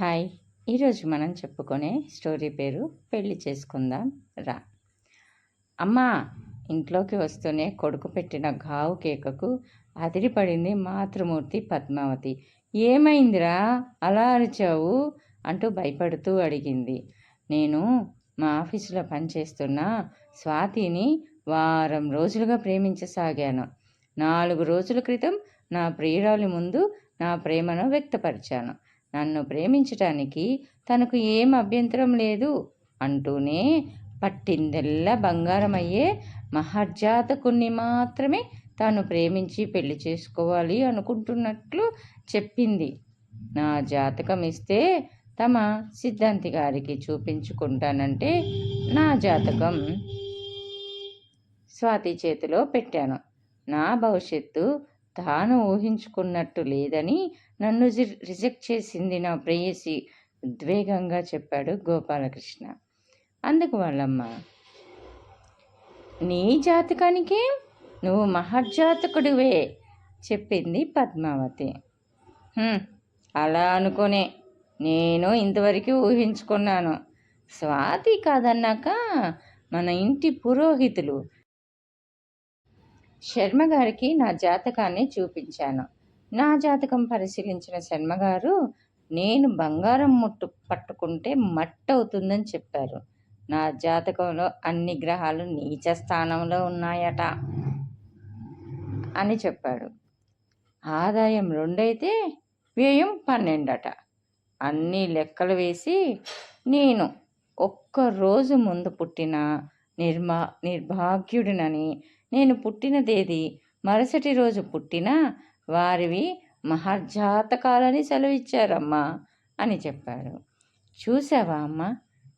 Hi. ఈరోజు మనం చెప్పుకునే స్టోరీ పేరు పెళ్ళి చేసుకుందాం. రా. అమ్మా ఇంట్లోకి వస్తూనే కొడుకు పెట్టిన గావు కేకకు అదిరిపడింది మాతృమూర్తి పద్మావతి. ఏమైందిరా? అలా అరిచావు? అంటూ భయపడుతూ అడిగింది. నేను మా ఆఫీసులో పనిచేస్తున్న స్వాతిని వారం రోజులుగా ప్రేమించసాగాను. నాలుగు రోజుల క్రితం నా ప్రియురాలి ముందు నా ప్రేమను వ్యక్తపరిచాను. నన్ను ప్రేమించటానికి తనకు ఏం అభ్యంతరం లేదు అంటూనే పట్టిందెల్లా బంగారమయ్యే మహర్జాతకుణ్ణి మాత్రమే తాను ప్రేమించి పెళ్ళి చేసుకోవాలి అనుకుంటున్నట్లు చెప్పింది. నా జాతకం ఇస్తే తమ సిద్ధాంతి గారికి చూపించుకుంటానంటే నా జాతకం స్వాతి చేతిలో పెట్టాను. నా భవిష్యత్తు తాను ఊహించుకున్నట్టు లేదని నన్ను రిజెక్ట్ చేసింది నా ప్రేయసి ఉద్వేగంగా చెప్పాడు గోపాలకృష్ణ. అందుకు వాళ్ళమ్మ నీ జాతకానికి నువ్వు మహర్జాతకుడివే చెప్పింది పద్మావతి. అలా అనుకునే నేను ఇంతవరకు ఊహించుకున్నాను. స్వాతి కాదన్నాక మన ఇంటి పురోహితులు శర్మ గారికి నా జాతకాన్ని చూపించాను. నా జాతకం పరిశీలించిన శర్మగారు నేను బంగారం ముట్టు పట్టుకుంటే మట్టి అవుతుందని చెప్పారు. నా జాతకంలో అన్ని గ్రహాలు నీచ స్థానంలో ఉన్నాయట అని చెప్పాడు. ఆదాయం రెండైతే వ్యయం పన్నెండట. అన్ని లెక్కలు వేసి నేను ఒక్క రోజు ముందు పుట్టిన నిర్మా నిర్భాగ్యుడినని నేను పుట్టిన తేదీ మరుసటి రోజు పుట్టిన వారివి మహర్జాతకాలని సెలవిచ్చారమ్మా అని చెప్పాడు చూసావా అమ్మ?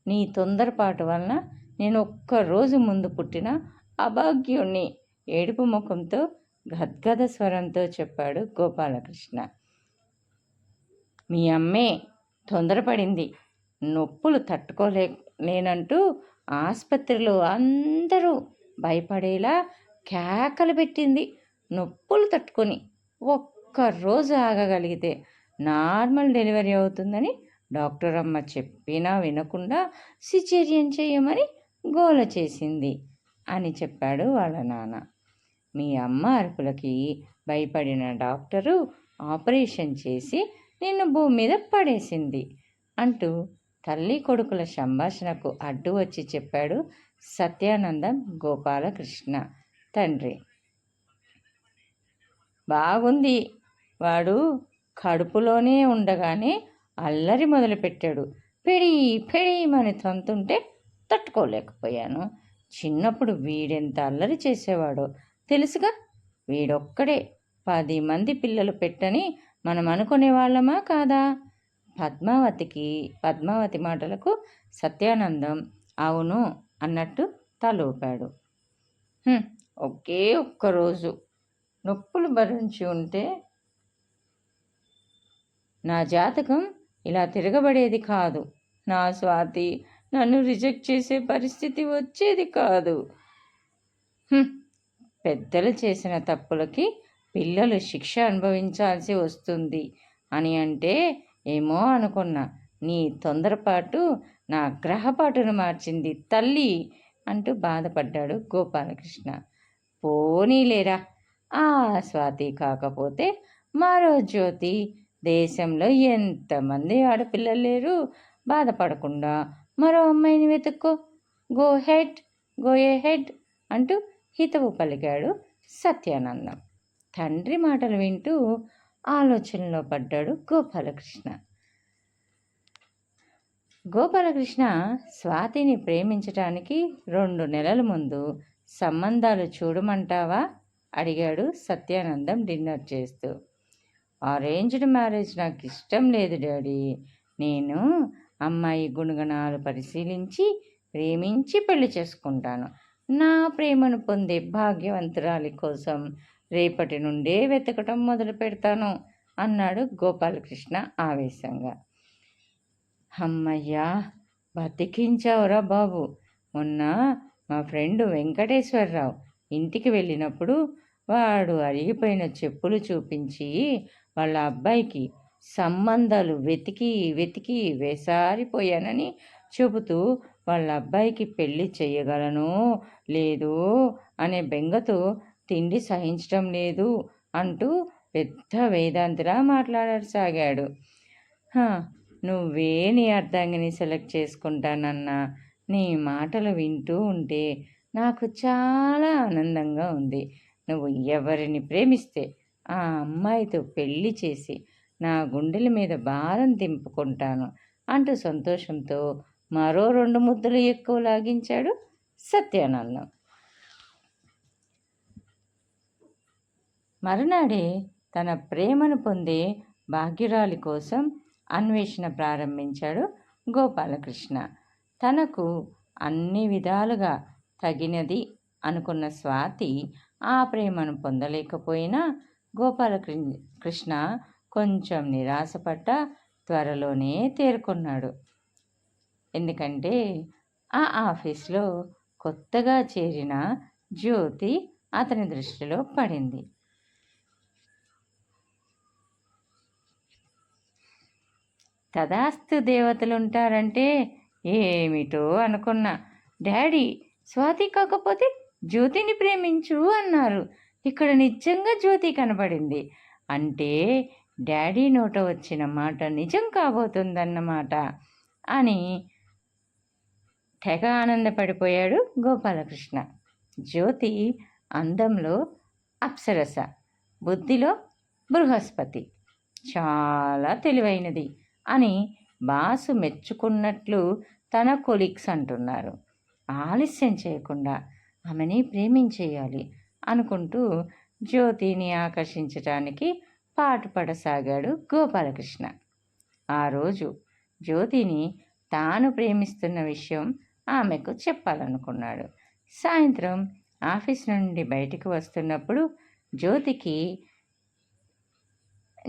నీ తొందరపాటు వలన నేను ఒక్కరోజు ముందు పుట్టిన అభాగ్యుణ్ణి. ఏడుపు ముఖంతో గద్గద స్వరంతో చెప్పాడు గోపాలకృష్ణ. మీ అమ్మే తొందరపడింది. నొప్పులు తట్టుకోలే నేనంటూ ఆసుపత్రిలో అందరూ భయపడేలా కేకలు పెట్టింది నొప్పులు తట్టుకొని ఒక్కరోజు ఆగగలిగితే నార్మల్ డెలివరీ అవుతుందని డాక్టర్ అమ్మ చెప్పినా వినకుండా సిచేరియన్ చేయమని గోల చేసింది అని చెప్పాడు వాళ్ళ నాన్న. మీ అమ్మ అరుపులకి భయపడిన డాక్టరు ఆపరేషన్ చేసి నిన్ను భూమి మీద పడేసింది అంటూ తల్లి కొడుకుల సంభాషణకు అడ్డు వచ్చి చెప్పాడు సత్యానందం గోపాలకృష్ణ. తండ్రి. బాగుంది. వాడు కడుపులోనే ఉండగానే అల్లరి మొదలుపెట్టాడు. పెడి పెడీమని తంతుంటే తట్టుకోలేకపోయాను. చిన్నప్పుడు వీడెంత అల్లరి చేసేవాడో తెలుసుగా? వీడొక్కడే. పది మంది పిల్లలు పెట్టని మనం అనుకునే వాళ్ళమా కాదా? పద్మావతికి పద్మావతి మాటలకు సత్యానందం అవును అన్నట్టు తలూపాడు. ఒకే ఒక్కరోజు నొప్పులు భరించి ఉంటే నా జాతకం ఇలా తిరగబడేది కాదు. నా స్వాతి నన్ను రిజెక్ట్ చేసే పరిస్థితి వచ్చేది కాదు. పెద్దలు చేసిన తప్పులకి పిల్లలు శిక్ష అనుభవించాల్సి వస్తుంది అని అంటే ఏమో అనుకున్నా. నీ తొందరపాటు నా గ్రహపాటును మార్చింది తల్లి అంటూ బాధపడ్డాడు గోపాలకృష్ణ. పోనీలేరా? ఆ స్వాతి కాకపోతే మరో జ్యోతి. దేశంలో ఎంతమంది ఆడపిల్లలు లేరు బాధపడకుండా మరో అమ్మాయిని వెతుక్కో. Go head go ahead అంటూ హితవు పలికాడు సత్యానందం. తండ్రి మాటలు వింటూ ఆలోచనలో పడ్డాడు గోపాలకృష్ణ. గోపాలకృష్ణ స్వాతిని ప్రేమించటానికి రెండు నెలల ముందు సంబంధాలు చూడమంటావా? అడిగాడు సత్యానందం డిన్నర్ చేస్తూ. అరేంజ్డ్ మ్యారేజ్ నాకు ఇష్టం లేదు డాడీ. నేను అమ్మాయి గుణగణాలు పరిశీలించి ప్రేమించి పెళ్ళి చేసుకుంటాను. నా ప్రేమను పొందే భాగ్యవంతురాలి కోసం రేపటి నుండే వెతకటం మొదలు పెడతాను అన్నాడు గోపాలకృష్ణ ఆవేశంగా. అమ్మయ్యా బతికించావురా బాబు. మొన్న మా ఫ్రెండ్ వెంకటేశ్వరరావు ఇంటికి వెళ్ళినప్పుడు వాడు అరిగిపోయిన చెప్పులు చూపించి వాళ్ళ అబ్బాయికి సంబంధాలు వెతికి వెతికి వేసారిపోయానని చెబుతూ వాళ్ళ అబ్బాయికి పెళ్ళి చేయగలను లేదు అనే బెంగతో తిండి సహించడం లేదు అంటూ పెద్ద వేదాంతిలా మాట్లాడసాగాడు. నువ్వే నీ అర్ధాంగిని సెలెక్ట్ చేసుకుంటానన్నా. నీ మాటలు వింటూ ఉంటే నాకు చాలా ఆనందంగా ఉంది. నువ్వు ఎవరిని ప్రేమిస్తే ఆ అమ్మాయితో పెళ్ళి చేసి నా గుండెల మీద భారం దింపుకుంటాను అంటూ సంతోషంతో మరో రెండు ముద్దలు ఎక్కువ లాగించాడు సత్యానందం. మరునాడే తన ప్రేమను పొందే భాగ్యురాలి కోసం అన్వేషణ ప్రారంభించాడు గోపాలకృష్ణ. తనకు అన్ని విధాలుగా తగినది అనుకున్న స్వాతి ఆ ప్రేమను పొందలేకపోయినా గోపాలకృష్ణ కొంచెం నిరాశపడ్డ త్వరలోనే తేరుకున్నాడు. ఎందుకంటే ఆ ఆఫీస్లో కొత్తగా చేరిన జ్యోతి అతని దృష్టిలో పడింది. తదాస్తు దేవతలు ఉంటారంటే ఏమిటో అనుకున్నా. డాడీ స్వాతి కాకపోతే జ్యోతిని ప్రేమించు అన్నారు. ఇక్కడ నిజంగా జ్యోతి కనబడింది. అంటే డాడీ నోట వచ్చిన మాట నిజం కాబోతుందన్నమాట అని తెగ ఆనందపడిపోయాడు గోపాలకృష్ణ. జ్యోతి అందంలో అప్సరస బుద్ధిలో బృహస్పతి. చాలా తెలివైనది అని బాసు మెచ్చుకున్నట్లు తన కొలీగ్స్ అంటున్నారు. ఆలస్యం చేయకుండా ఆమెని ప్రేమించేయాలి అనుకుంటూ జ్యోతిని ఆకర్షించటానికి పాటుపడసాగాడు గోపాలకృష్ణ. ఆ రోజు జ్యోతిని తాను ప్రేమిస్తున్న విషయం ఆమెకు చెప్పాలనుకున్నాడు. సాయంత్రం ఆఫీస్ నుండి బయటికి వస్తున్నప్పుడు జ్యోతికి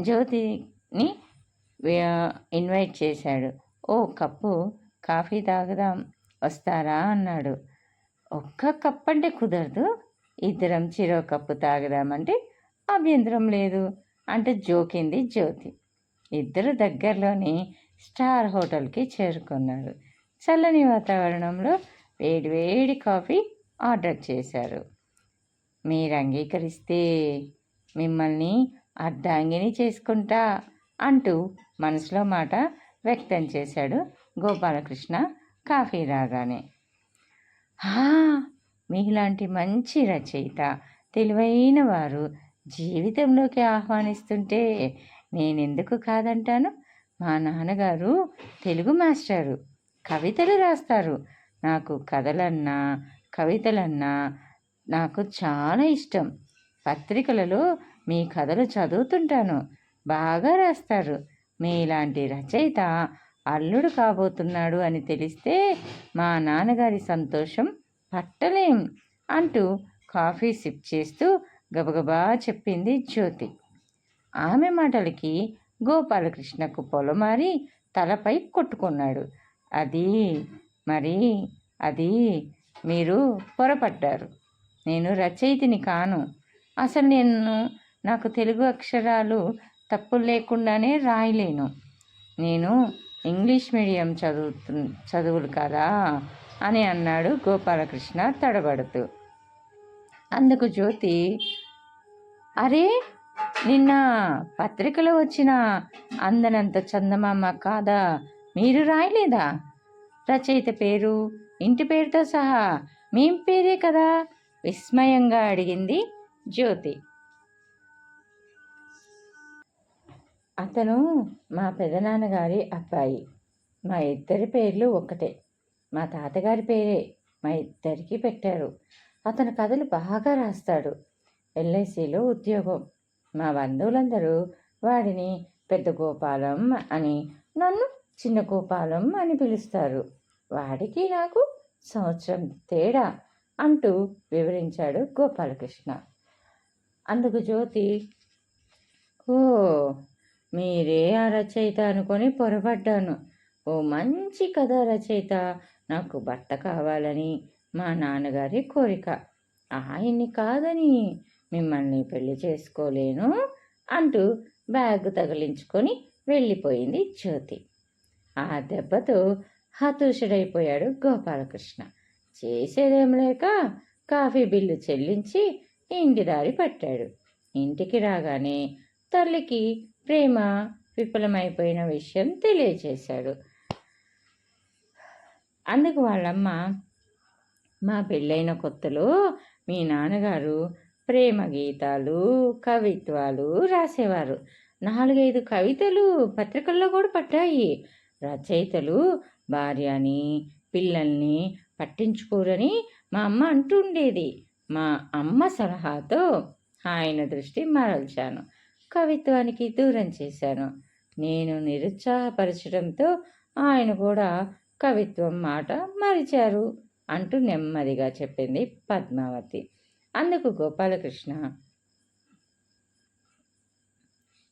జ్యోతిని ఇన్వైట్ చేశాడు. ఓ కప్పు కాఫీ తాగుదాం వస్తారా? అన్నాడు. ఒక్క కప్ అంటే కుదరదు. ఇద్దరం చిరో కప్పు తాగుదామంటే అభ్యంతరం లేదు. అంటే జోకింది జ్యోతి. ఇద్దరు దగ్గరలోని స్టార్ హోటల్కి చేరుకున్నారు. చల్లని వాతావరణంలో వేడి వేడి కాఫీ ఆర్డర్ చేశారు. మీరు అంగీకరిస్తే మిమ్మల్ని అర్ధాంగిని చేసుకుంటా. అంటూ మనసులో మాట వ్యక్తం చేశాడు గోపాలకృష్ణ కాఫీ రాగానే. మీలాంటి మంచి రచయిత తెలివైన వారు జీవితంలోకి ఆహ్వానిస్తుంటే నేనెందుకు కాదంటాను? మా నాన్నగారు తెలుగు మాస్టారు కవితలు రాస్తారు. నాకు కథలన్నా కవితలన్నా నాకు చాలా ఇష్టం. పత్రికలలో మీ కథలు చదువుతుంటాను. బాగా రాస్తారు. మీలాంటి రచయిత అల్లుడు కాబోతున్నాడు అని తెలిస్తే మా నాన్నగారి సంతోషం పట్టలేం అంటూ కాఫీ సిప్ చేస్తూ గబగబా చెప్పింది జ్యోతి. ఆమె మాటలకి గోపాలకృష్ణకు పొలమారి తలపై కొట్టుకున్నాడు. అది మరి అది మీరు పొరపడ్డారు. నేను రచయితని కాను. అసలు నేను నాకు తెలుగు అక్షరాలు తప్పులు లేకుండానే రాయలేను. నేను ఇంగ్లీష్ మీడియం చదువుతు చదువులు కదా అని అన్నాడు గోపాలకృష్ణ తడబడుతూ. అందుకు జ్యోతి అరే నిన్న పత్రికలో వచ్చిన అందనంత చందమామ కాదా? మీరు రాయలేదా? రచయిత పేరు ఇంటి పేరుతో సహా మేం పేరే కదా? విస్మయంగా అడిగింది జ్యోతి. అతను మా పెదనాన్నగారి అబ్బాయి. మా ఇద్దరి పేర్లు ఒక్కటే. మా తాతగారి పేరే మా ఇద్దరికి పెట్టారు. అతను కథలు బాగా రాస్తాడు. ఎల్ఐసిలో ఉద్యోగం. మా బంధువులందరూ వాడిని పెద్ద గోపాలం అని నన్ను చిన్న గోపాలం అని పిలుస్తారు. వాడికి నాకు సంవత్సరం తేడా అంటూ వివరించాడు గోపాలకృష్ణ. అందుకు జ్యోతి ఓ మీరే ఆ రచయిత అనుకొని పొరపడ్డాను. ఓ మంచి కథ రచయిత. నాకు భర్త కావాలని మా నాన్నగారి కోరిక. ఆయన్ని కాదని మిమ్మల్ని పెళ్ళి చేసుకోలేను అంటూ బ్యాగ్ తగిలించుకొని వెళ్ళిపోయింది జ్యోతి. ఆ దెబ్బతో హతుషుడైపోయాడు గోపాలకృష్ణ. చేసేదేం లేక కాఫీ బిల్లు చెల్లించి ఇంటి దారి పట్టాడు. ఇంటికి రాగానే తల్లికి ప్రేమ విఫలమైపోయిన విషయం తెలియచేశాడు. అందుకు వాళ్ళమ్మ మా పెళ్ళైన కొత్తలో మీ నాన్నగారు ప్రేమ గీతాలు కవిత్వాలు రాసేవారు. నాలుగైదు కవితలు పత్రికల్లో కూడా పట్టాయి. రచయితలు భార్యని పిల్లల్ని పట్టించుకోరని మా అమ్మ అంటుండేది మా అమ్మ సలహాతో ఆయన దృష్టి మరల్చాను. కవిత్వానికి దూరం చేశాను. నేను నిరుత్సాహపరచడంతో ఆయన కూడా కవిత్వం మాట మరిచారు అంటూ నెమ్మదిగా చెప్పింది పద్మావతి. అందుకు గోపాలకృష్ణ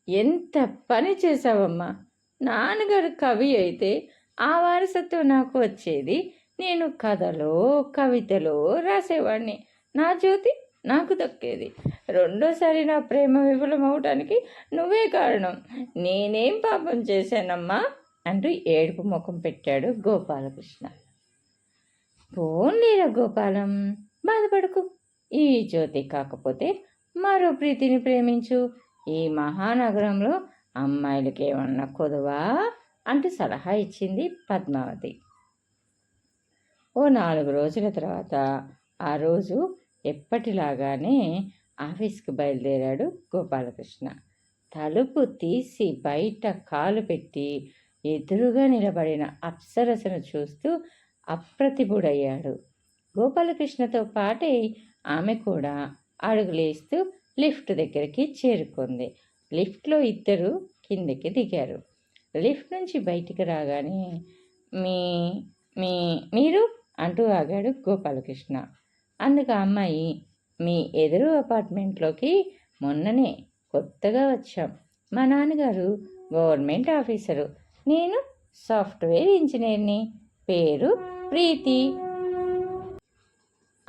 ఎంత పని చేశావమ్మా! నాన్నగారు కవి అయితే ఆ వారసత్వం నాకు వచ్చేది. నేను కథలో కవితలో రాసేవాడిని నా జ్యోతి నాకు దక్కేది. రెండోసారి నా ప్రేమ విఫలమవటానికి నువ్వే కారణం. నేనేం పాపం చేశానమ్మా? అంటూ ఏడుపు ముఖం పెట్టాడు గోపాలకృష్ణ. పోన్లేరా గోపాలం బాధపడకు. ఈ జ్యోతి కాకపోతే మరో ప్రీతిని ప్రేమించు. ఈ మహానగరంలో అమ్మాయిలకి ఏమన్నా కొదువా? అంటూ సలహా ఇచ్చింది పద్మావతి. ఓ నాలుగు రోజుల తర్వాత ఆ రోజు ఎప్పటిలాగానే ఆఫీస్కి బయలుదేరాడు గోపాలకృష్ణ. తలుపు తీసి బయట కాలు పెట్టి ఎదురుగా నిలబడిన అప్సరసను చూస్తూ అప్రతిభుడయ్యాడు. గోపాలకృష్ణతో పాటే ఆమె కూడా అడుగులేస్తూ లిఫ్ట్ దగ్గరికి చేరుకుంది. లిఫ్ట్లో ఇద్దరు కిందకి దిగారు. లిఫ్ట్ నుంచి బయటికి రాగానే మీ మీ మీరు? అంటూ ఆగాడు గోపాలకృష్ణ. అందుకు ఆ అమ్మాయి మీ ఎదురు అపార్ట్మెంట్లోకి మొన్ననే కొత్తగా వచ్చాం. మా నాన్నగారు గవర్నమెంట్ ఆఫీసరు. నేను సాఫ్ట్వేర్ ఇంజనీర్ని. పేరు ప్రీతి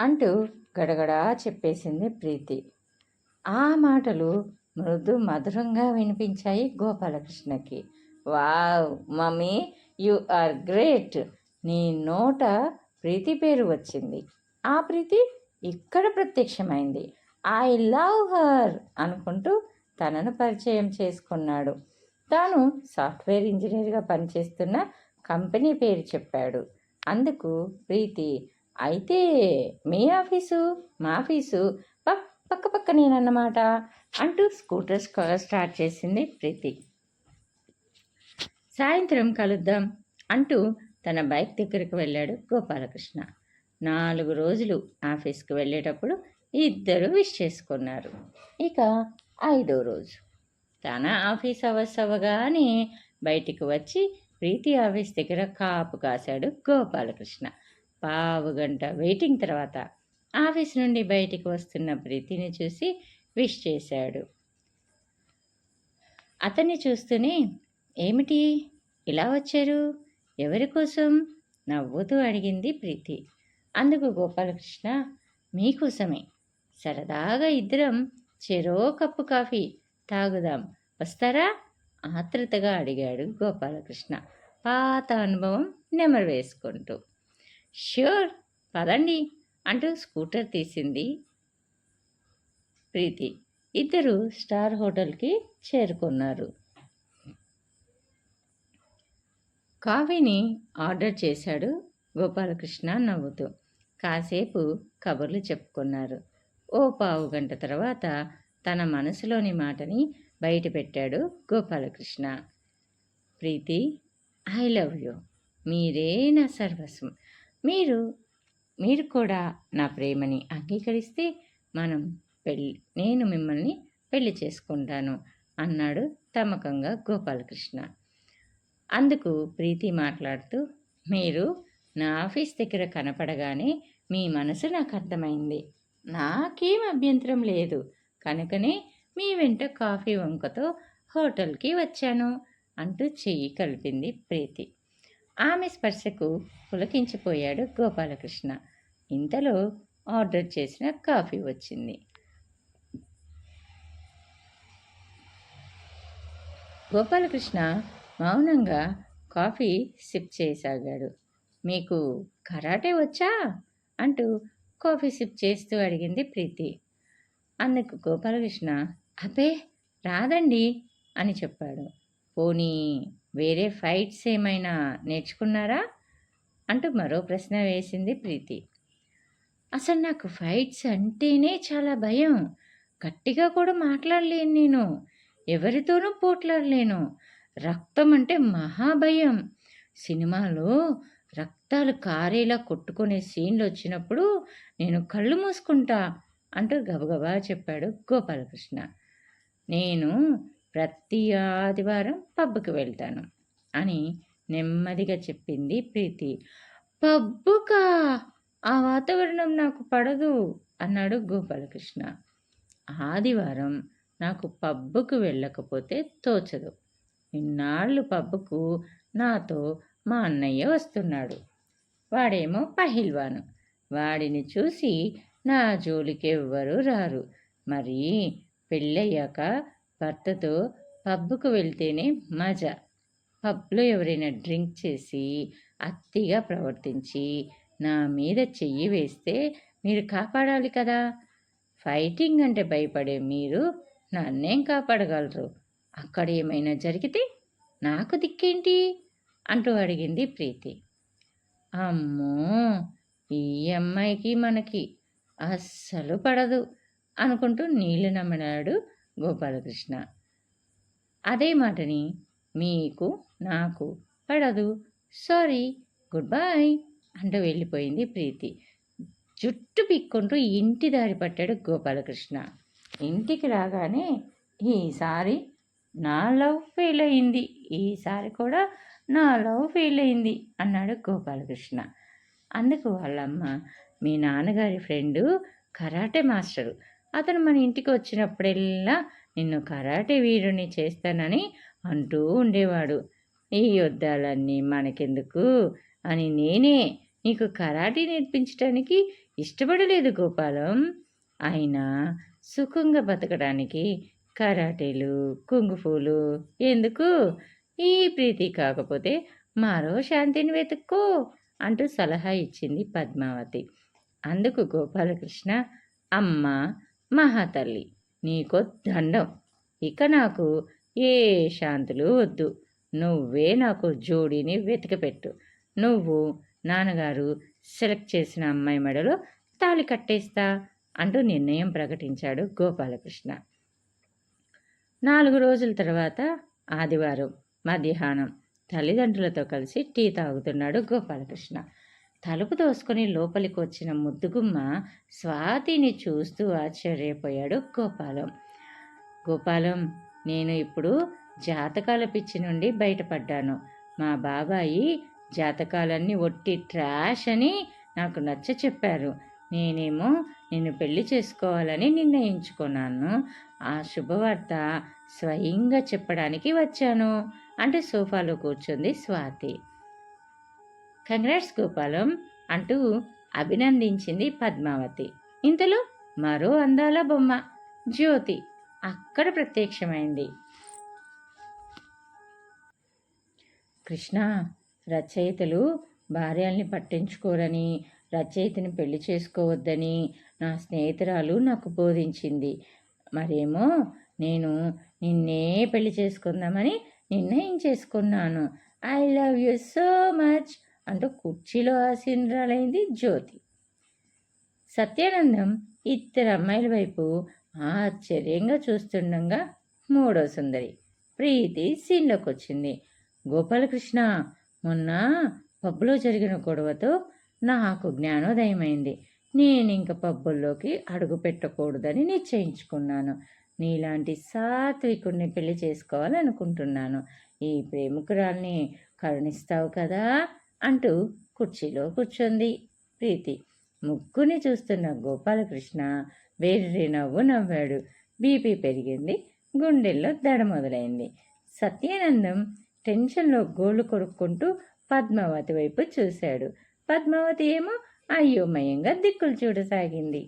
అంటూ గడగడా చెప్పేసింది ప్రీతి. ఆ మాటలు మృదు మధురంగా వినిపించాయి గోపాలకృష్ణకి. Wow mummy you are great. నీ నోట ప్రీతి పేరు వచ్చింది. ఆ ప్రీతి ఇక్కడ ప్రత్యక్షమైంది. ఐ లవ్ హర్ అనుకుంటూ తనను పరిచయం చేసుకున్నాడు. తాను సాఫ్ట్వేర్ ఇంజనీర్గా పనిచేస్తున్న కంపెనీ పేరు చెప్పాడు. అందుకు ప్రీతి అయితే మీ ఆఫీసు మా ఆఫీసు పక్క పక్క నేనన్నమాట అంటూ స్కూటర్ స్టార్ట్ చేసింది ప్రీతి. సాయంత్రం కలుద్దాం అంటూ తన బైక్ దగ్గరికి వెళ్ళాడు గోపాలకృష్ణ. నాలుగు రోజులు ఆఫీస్కి వెళ్ళేటప్పుడు ఇద్దరు విష్ చేసుకున్నారు. ఇక ఐదో రోజు. తన ఆఫీస్ అవర్స్ అవ్వగానే బయటికి వచ్చి ప్రీతి ఆఫీస్ దగ్గర కాపు కాశాడు గోపాలకృష్ణ. పావు గంట వెయిటింగ్ తర్వాత ఆఫీస్ నుండి బయటికి వస్తున్న ప్రీతిని చూసి విష్ చేశాడు. అతన్ని చూస్తూనే ఏమిటి? ఇలా వచ్చారు? ఎవరి కోసం? నవ్వుతూ అడిగింది ప్రీతి. అందుకు గోపాలకృష్ణ మీకోసమే సరదాగా ఇద్దరం చెరో కప్పు కాఫీ తాగుదాం. వస్తారా? ఆత్రతగా అడిగాడు గోపాలకృష్ణ. పాత అనుభవం నెమరు వేసుకుంటూ. ష్యూర్ పదండి అంటూ స్కూటర్ తీసింది ప్రీతి. ఇద్దరు స్టార్ హోటల్కి చేరుకున్నారు. కాఫీని ఆర్డర్ చేశాడు గోపాలకృష్ణ నవ్వుతూ. కాసేపు కబుర్లు చెప్పుకున్నారు. ఓ పావు గంట తర్వాత తన మనసులోని మాటని బయటపెట్టాడు Gopalakrishna. Preethi I love you. మీరే నా సర్వస్వం. మీరు మీరు కూడా నా ప్రేమని అంగీకరిస్తే మనం పెళ్ళి నేను మిమ్మల్ని పెళ్ళి చేసుకుంటాను అన్నాడు తమకంగా గోపాలకృష్ణ. అందుకు ప్రీతి మాట్లాడుతూ మీరు నా ఆఫీస్ దగ్గర కనపడగానే మీ మనసు నాకు అర్థమైంది. నాకేం అభ్యంతరం లేదు. కనుకనే మీ వెంట కాఫీ వంకతో హోటల్కి వచ్చాను అంటూ చెయ్యి కలిపింది ప్రీతి. ఆమె స్పర్శకు పులకించిపోయాడు గోపాలకృష్ణ. ఇంతలో ఆర్డర్ చేసిన కాఫీ వచ్చింది. గోపాలకృష్ణ మౌనంగా కాఫీ సిప్ చేయసాగాడు. మీకు కరాటే వచ్చా? అంటూ కాఫీ సిప్ చేస్తూ అడిగింది ప్రీతి. అందుకు గోపాలకృష్ణ అబ్బే రాదండి అని చెప్పాడు. పోనీ వేరే ఫైట్స్ ఏమైనా నేర్చుకున్నారా? అంటూ మరో ప్రశ్న వేసింది ప్రీతి. అసలు నాకు ఫైట్స్ అంటేనే చాలా భయం. గట్టిగా కూడా మాట్లాడలేను నేను. ఎవరితోనూ పోట్లాడలేను. రక్తం అంటే మహాభయం సినిమాలో రక్తాలు కారేలా కొట్టుకునే సీన్లు వచ్చినప్పుడు నేను కళ్ళు మూసుకుంటా అంటూ గబగబా చెప్పాడు గోపాలకృష్ణ. నేను ప్రతి ఆదివారం పబ్కి వెళ్తాను అని నెమ్మదిగా చెప్పింది ప్రీతి. పబ్బుకా? ఆ వాతావరణం నాకు పడదు అన్నాడు గోపాలకృష్ణ. ఆదివారం నాకు పబ్బుకు వెళ్ళకపోతే తోచదు. ఇన్నాళ్ళు పబ్బుకు నాతో మా అన్నయ్య వస్తున్నాడు. వాడేమో పహిల్వాను. వాడిని చూసి నా జోలికి ఎవ్వరూ రారు. మరి పెళ్ళయ్యాక భర్తతో పబ్బుకు వెళ్తేనే మజా. పబ్లో ఎవరైనా డ్రింక్ చేసి అత్తిగా ప్రవర్తించి నా మీద చెయ్యి వేస్తే మీరు కాపాడాలి కదా? ఫైటింగ్ అంటే భయపడే మీరు నన్నేం కాపాడగలరు? అక్కడ ఏమైనా జరిగితే నాకు దిక్కేంటి? అంటూ అడిగింది ప్రీతి. అమ్మో! ఈ అమ్మాయికి మనకి అస్సలు పడదు అనుకుంటూ నీళ్ళు నమ్మినాడు గోపాలకృష్ణ. అదే మాటని మీకు నాకు పడదు. సారీ గుడ్ బాయ్ అంటూ వెళ్ళిపోయింది ప్రీతి. జుట్టు పిక్కుంటూ ఇంటి దారి పట్టాడు గోపాలకృష్ణ. ఇంటికి రాగానే ఈసారి నా లవ్ ఫెయిల్ అయింది. ఈసారి కూడా నా లవ్ ఫెయిల్ అయింది అన్నాడు గోపాలకృష్ణ. అందుకు వాళ్ళమ్మ మీ నాన్నగారి ఫ్రెండు కరాటే మాస్టరు అతను మన ఇంటికి వచ్చినప్పుడెల్లా నిన్ను కరాటే వీరుని చేస్తానని అంటూ ఉండేవాడు. ఈ యుద్ధాలన్నీ మనకెందుకు? అని నేనే నీకు కరాటే నేర్పించడానికి ఇష్టపడలేదు గోపాలం. అయినా సుఖంగా బతకడానికి కరాటేలు కుంగుఫూలు ఎందుకు? ఈ ప్రీతి కాకపోతే మరో శాంతిని వెతుక్కో అంటూ సలహా ఇచ్చింది పద్మావతి. అందుకు గోపాలకృష్ణ అమ్మ మహాతల్లి నీకో దండం. ఇక నాకు ఏ శాంతులు వద్దు. నువ్వే నాకు జోడీని వెతికపెట్టు. నువ్వు నాన్నగారు సెలెక్ట్ చేసిన అమ్మాయి మెడలో తాళి కట్టేస్తా అంటూ నిర్ణయం ప్రకటించాడు గోపాలకృష్ణ. నాలుగు రోజుల తర్వాత ఆదివారం మధ్యాహ్నం. తల్లిదండ్రులతో కలిసి టీ తాగుతున్నాడు గోపాలకృష్ణ. తలుపు దోసుకొని లోపలికి వచ్చిన ముద్దుగుమ్మ స్వాతిని చూస్తూ ఆశ్చర్యపోయాడు గోపాలం. గోపాలం నేను ఇప్పుడు జాతకాల పిచ్చి నుండి బయటపడ్డాను. మా బాబాయి జాతకాలన్నీ ఒట్టి ట్రాష్ అని నాకు నచ్చ చెప్పారు నేనేమో నిన్ను పెళ్ళి చేసుకోవాలని నిర్ణయించుకున్నాను. ఆ శుభవార్త స్వయంగా చెప్పడానికి వచ్చాను. అంటే సోఫాలో కూర్చుంది స్వాతి. కంగ్రాట్స్ గోపాలం అంటూ అభినందించింది పద్మావతి. ఇంతలో మరో అందాల బొమ్మ జ్యోతి అక్కడ ప్రత్యక్షమైంది. కృష్ణ రచయితలు భార్యల్ని పట్టించుకోరని రచయితను పెళ్ళి చేసుకోవద్దని నా స్నేహితురాలు నాకు బోధించింది. మరేమో నేను నిన్నే పెళ్ళి చేసుకుందామని నిర్ణయం చేసుకున్నాను I love you so much అంటూ కుర్చీలో ఆసీనరాలైంది జ్యోతి. సత్యానందం ఇద్దరు అమ్మాయిల వైపు ఆశ్చర్యంగా చూస్తుండగా మూడో సుందరి ప్రీతి సీన్లోకి వచ్చింది గోపాలకృష్ణ మొన్న పబ్బులో జరిగిన గొడవతో నాకు జ్ఞానోదయమైంది. నేను ఇంక పబ్బుల్లోకి అడుగు పెట్టకూడదని నిశ్చయించుకున్నాను. నీలాంటి సాత్వికుడిని పెళ్ళి చేసుకోవాలనుకుంటున్నాను. ఈ ప్రేమికురాల్ని కరుణిస్తావు కదా? అంటూ కుర్చీలో కూర్చుంది ప్రీతి. ముగ్గుని చూస్తున్న గోపాలకృష్ణ వేర్రి నవ్వు నవ్వాడు. బీపీ పెరిగింది. గుండెల్లో దడ మొదలైంది. సత్యానందం టెన్షన్లో గోళ్ళు కొడుక్కుంటూ పద్మావతి వైపు చూశాడు. పద్మావతి ఏమో అయోమయంగా దిక్కులు చూడసాగింది.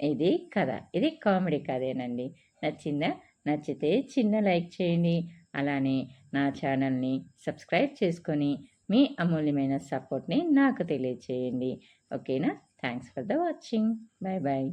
ఇది కథ. ఇది కామెడీ కథేనండి. నచ్చిందా? నచ్చితే చిన్న లైక్ చేయండి. అలానే నా ఛానల్ని సబ్స్క్రైబ్ చేసుకొని మీ అమూల్యమైన సపోర్ట్ని నాకు తెలియచేయండి. ఓకేనా? Thanks for the watching. Bye bye